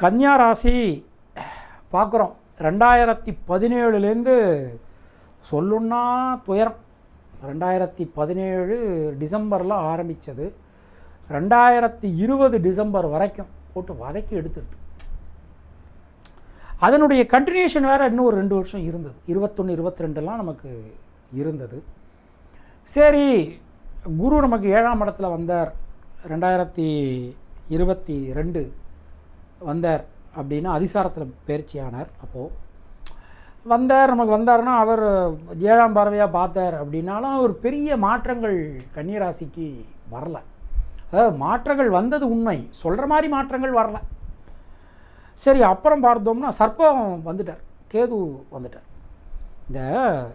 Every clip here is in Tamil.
கன்னியா ராசி பார்க்குறோம் ரெண்டாயிரத்தி பதினேழுலேருந்து சொல்லுன்னா துயரம். ரெண்டாயிரத்தி பதினேழு டிசம்பரில் ஆரம்பித்தது ரெண்டாயிரத்தி இருபது டிசம்பர் வரைக்கும் போட்டு வதக்கி எடுத்துடுது. அதனுடைய கண்டினியூஷன் வேறு இன்னும் ஒரு ரெண்டு வருஷம் இருந்தது. இருபத்தொன்று இருபத்தி ரெண்டுலாம் நமக்கு இருந்தது. சரி குரு நமக்கு ஏழாம் இடத்துல வந்தார். ரெண்டாயிரத்தி இருபத்தி ரெண்டு வந்தார் அப்படின்னா அதிசாரத்தில் பயிற்சியானார் அப்போது வந்தார் நமக்கு வந்தாருன்னா அவர் ஏழாம் பார்வையாக பார்த்தார் அப்படின்னாலும் அவர் பெரிய மாற்றங்கள் கன்னிராசிக்கு வரல. அதாவது மாற்றங்கள் வந்தது உண்மை. சொல்கிற மாதிரி மாற்றங்கள் வரல. சரி அப்புறம் பார்த்தோம்னா சர்ப்பம் வந்துட்டார். கேது வந்துட்டார். இந்த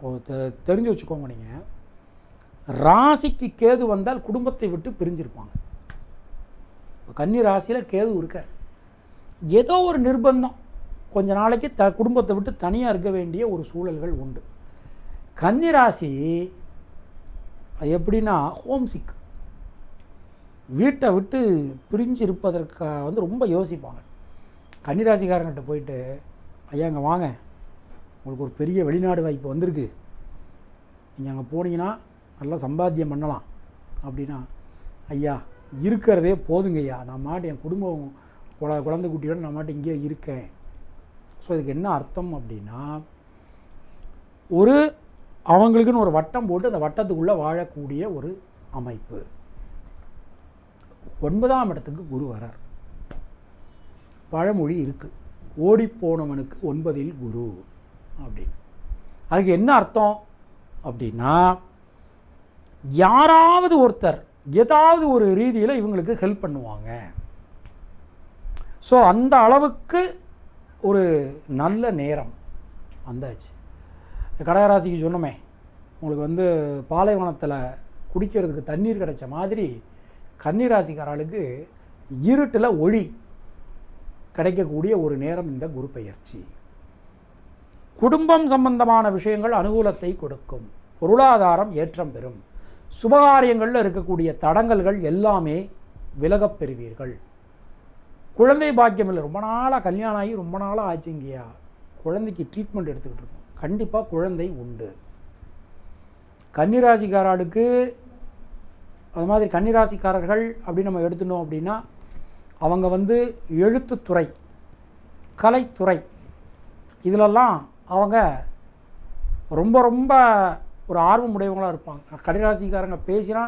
ஒரு தெ- தெரிஞ்சு வச்சுக்கோங்க நீங்கள் ராசிக்கு கேது வந்தால் குடும்பத்தை விட்டு பிரிஞ்சிருப்பாங்க. கன்னி ராசியில் கேது இருக்கார். ஏதோ ஒரு நிர்பந்தம். கொஞ்ச நாளைக்கு த குடும்பத்தை விட்டு தனியாக இருக்க வேண்டிய ஒரு சூழல்கள் உண்டு. கன்னி ராசி அது எப்படின்னா ஹோம் சிக் வீட்டை விட்டு பிரிஞ்சு இருப்பதற்காக வந்து ரொம்ப யோசிப்பாங்க. கன்னிராசிக்காரங்கிட்ட போயிட்டு ஐயா அங்கே வாங்க. உங்களுக்கு ஒரு பெரிய வெளிநாடு வாய்ப்பு வந்திருக்கு. நீங்கள் அங்கே போனீங்கன்னா நல்லா சம்பாத்தியம் பண்ணலாம். அப்படின்னா ஐயா இருக்கிறதே போதுங்கய்யா. நான் மாட்டு என் குடும்பம் குழ குழந்தை குட்டியோட நான் மாட்டு இங்கேயே இருக்கேன். ஸோ இதுக்கு என்ன அர்த்தம் அப்படின்னா ஒரு அவங்களுக்குன்னு ஒரு வட்டம் போட்டு அந்த வட்டத்துக்குள்ளே வாழக்கூடிய ஒரு அமைப்பு. ஒன்பதாம் இடத்துக்கு குரு வரார். பழமொழி இருக்குது ஓடிப்போனவனுக்கு ஒன்பதில் குரு அப்படின்னு. அதுக்கு என்ன அர்த்தம் அப்படின்னா யாராவது ஒருத்தர் ஏதாவது ஒரு ரீதியில் இவங்களுக்கு ஹெல்ப் பண்ணுவாங்க. ஸோ அந்த அளவுக்கு ஒரு நல்ல நேரம் வந்தாச்சு. கடகராசிக்கு சொன்னோமே உங்களுக்கு வந்து பாலைவனத்தில் குடிக்கிறதுக்கு தண்ணீர் கிடைச்ச மாதிரி கன்னிராசிக்காரர்களுக்கு இருட்டில் ஒளி கிடைக்கக்கூடிய ஒரு நேரம் இந்த குரு பெயர்ச்சி குடும்பம் சம்பந்தமான விஷயங்கள் அனுகூலத்தை கொடுக்கும். பொருளாதாரம் ஏற்றம் பெறும். சுபகாரியங்களில் இருக்கக்கூடிய தடங்கல்கள் எல்லாமே விலகப் பெறுவீர்கள். குழந்தை பாக்கியம் இல்லை. ரொம்ப நாளாக கல்யாணம் ஆகி ரொம்ப நாளாக ஆச்சுங்கய்யா குழந்தைக்கு ட்ரீட்மெண்ட் எடுத்துக்கிட்டு இருக்கோம். கண்டிப்பாக குழந்தை உண்டு. கன்னிராசிக்காரர்களுக்கு அது மாதிரி கன்னிராசிக்காரர்கள் அப்படின்னு நம்ம எடுத்துட்டோம் அப்படின்னா அவங்க வந்து எழுத்துத்துறை கலைத்துறை இதிலெல்லாம் அவங்க ரொம்ப ரொம்ப ஒரு ஆர்வம் உடையவங்களாக இருப்பாங்க. கடிராசிக்காரங்க பேசினா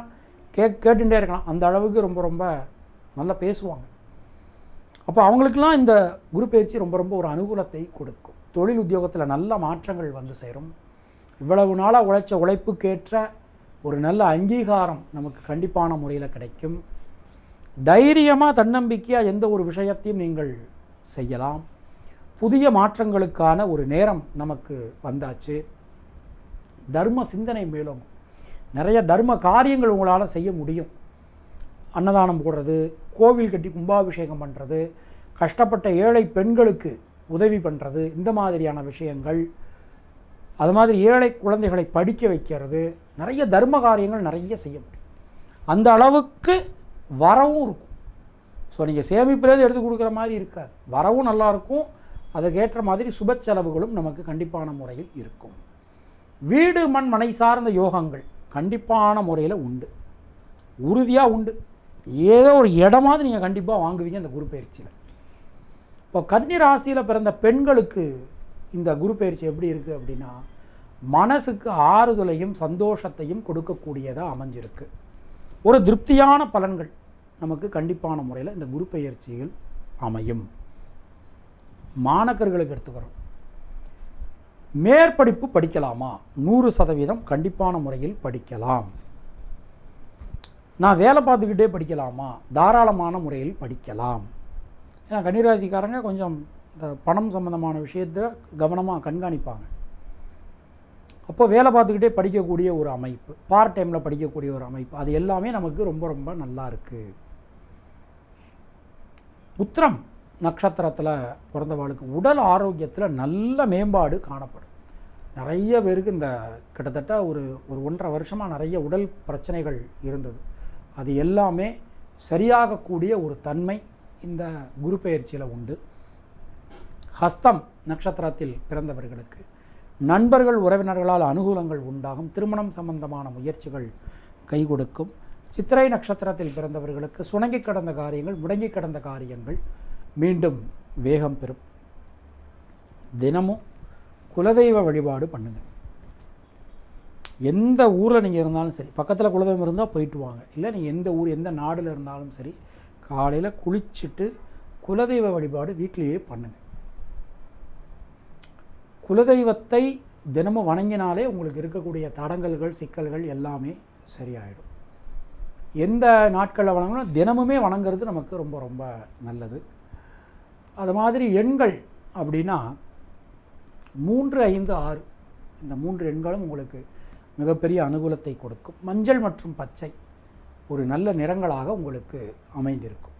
கே கேட்டுட்டே இருக்கலாம். அந்த அளவுக்கு ரொம்ப ரொம்ப நல்லா பேசுவாங்க. அப்போ அவங்களுக்கெல்லாம் இந்த குரு பயிற்சி ரொம்ப ரொம்ப ஒரு அனுகூலத்தை கொடுக்கும். தொழில் உத்தியோகத்தில் நல்ல மாற்றங்கள் வந்து சேரும். இவ்வளவு நாளாக உழைச்ச உழைப்புக்கேற்ற ஒரு நல்ல அங்கீகாரம் நமக்கு கண்டிப்பான முறையில் கிடைக்கும். தைரியமாக தன்னம்பிக்கையாக எந்த ஒரு விஷயத்தையும் நீங்கள் செய்யலாம். புதிய மாற்றங்களுக்கான ஒரு நேரம் நமக்கு வந்தாச்சு. தர்ம சிந்தனை மேலும். நிறைய தர்ம காரியங்கள் உங்களால் செய்ய முடியும். அன்னதானம் போடுறது கோவில் கட்டி கும்பாபிஷேகம் பண்ணுறது கஷ்டப்பட்ட ஏழை பெண்களுக்கு உதவி பண்ணுறது இந்த மாதிரியான விஷயங்கள். அது மாதிரி ஏழை குழந்தைகளை படிக்க வைக்கிறது. நிறைய தர்ம காரியங்கள் நிறைய செய்ய முடியும். அந்த அளவுக்கு வரவும் இருக்கும். ஸோ நீங்கள் சேமிப்புலேருந்து எடுத்து கொடுக்குற மாதிரி இருக்காது. வரவும் நல்லாயிருக்கும் அதற்கேற்ற மாதிரி சுப செலவுகளும் நமக்கு கண்டிப்பான முறையில் இருக்கும். வீடு மண் மனை சார்ந்த யோகங்கள் கண்டிப்பான முறையில் உண்டு. உறுதியாக உண்டு. ஏதோ ஒரு இடமாவது நீங்கள் கண்டிப்பாக வாங்குவீங்க அந்த குரு பயிற்சியில். இப்போ கன்னி ராசியில் பிறந்த பெண்களுக்கு இந்த குரு பயிற்சி எப்படி இருக்குது அப்படின்னா மனசுக்கு ஆறுதலையும் சந்தோஷத்தையும் கொடுக்கக்கூடியதாக அமைஞ்சிருக்கு. ஒரு திருப்தியான பலன்கள் நமக்கு கண்டிப்பான முறையில் இந்த குரு பயிற்சிகள் அமையும். மாணக்கர்களுக்கு எடுத்துக்கிறோம். மேற்படிப்பு படிக்கலாமா? நூறு சதவீதம் கண்டிப்பான முறையில் படிக்கலாம். நான் வேலை பார்த்துக்கிட்டே படிக்கலாமா? தாராளமான முறையில் படிக்கலாம். ஏன்னா கன்னிராசிக்காரங்க கொஞ்சம் இந்த பணம் சம்பந்தமான விஷயத்தில் கவனமாக கண்காணிப்பாங்க. அப்போ வேலை பார்த்துக்கிட்டே படிக்கக்கூடிய ஒரு அமைப்பு பார்ட் டைமில் படிக்கக்கூடிய ஒரு அமைப்பு அது எல்லாமே நமக்கு ரொம்ப ரொம்ப நல்லா இருக்குது உத்திரம். நட்சத்திரத்தில் பிறந்தவாளுக்கு உடல் ஆரோக்கியத்தில் நல்ல மேம்பாடு காணப்படும். நிறைய பேருக்கு இந்த கிட்டத்தட்ட ஒரு ஒரு ஒன்றரை வருஷமாக நிறைய உடல் பிரச்சனைகள் இருந்தது. அது எல்லாமே சரியாகக்கூடிய ஒரு தன்மை இந்த குரு பெயர்ச்சியில் உண்டு. ஹஸ்தம் நட்சத்திரத்தில் பிறந்தவர்களுக்கு நண்பர்கள் உறவினர்களால் அனுகூலங்கள் உண்டாகும் திருமணம் சம்பந்தமான முயற்சிகள் கை கொடுக்கும். சித்திரை நட்சத்திரத்தில் பிறந்தவர்களுக்கு சுணங்கி கடந்த காரியங்கள் முடங்கி கடந்த காரியங்கள் மீண்டும் வேகம் பெறும். தினமும் குலதெய்வ வழிபாடு பண்ணுங்கள் எந்த ஊரில் நீங்கள் இருந்தாலும் சரி பக்கத்தில் குலதெய்வம் இருந்தால் போயிட்டு வாங்க. இல்லை நீங்கள் எந்த ஊர் எந்த நாடில் இருந்தாலும் சரி காலையில் குளிச்சுட்டு குலதெய்வ வழிபாடு வீட்டிலேயே பண்ணுங்கள் குலதெய்வத்தை தினமும் வணங்கினாலே உங்களுக்கு இருக்கக்கூடிய தடங்கல்கள் சிக்கல்கள் எல்லாமே சரியாயிடும். எந்த நாட்களில் வணங்கணும் தினமுமே வணங்குறது நமக்கு ரொம்ப ரொம்ப நல்லது. அது மாதிரி எண்கள் அப்படின்னா மூன்று ஐந்து ஆறு. இந்த மூன்று எண்களும் உங்களுக்கு மிகப்பெரிய அனுகூலத்தை கொடுக்கும். மஞ்சள் மற்றும் பச்சை ஒரு நல்ல நிறங்களாக உங்களுக்கு அமைந்திருக்கும்.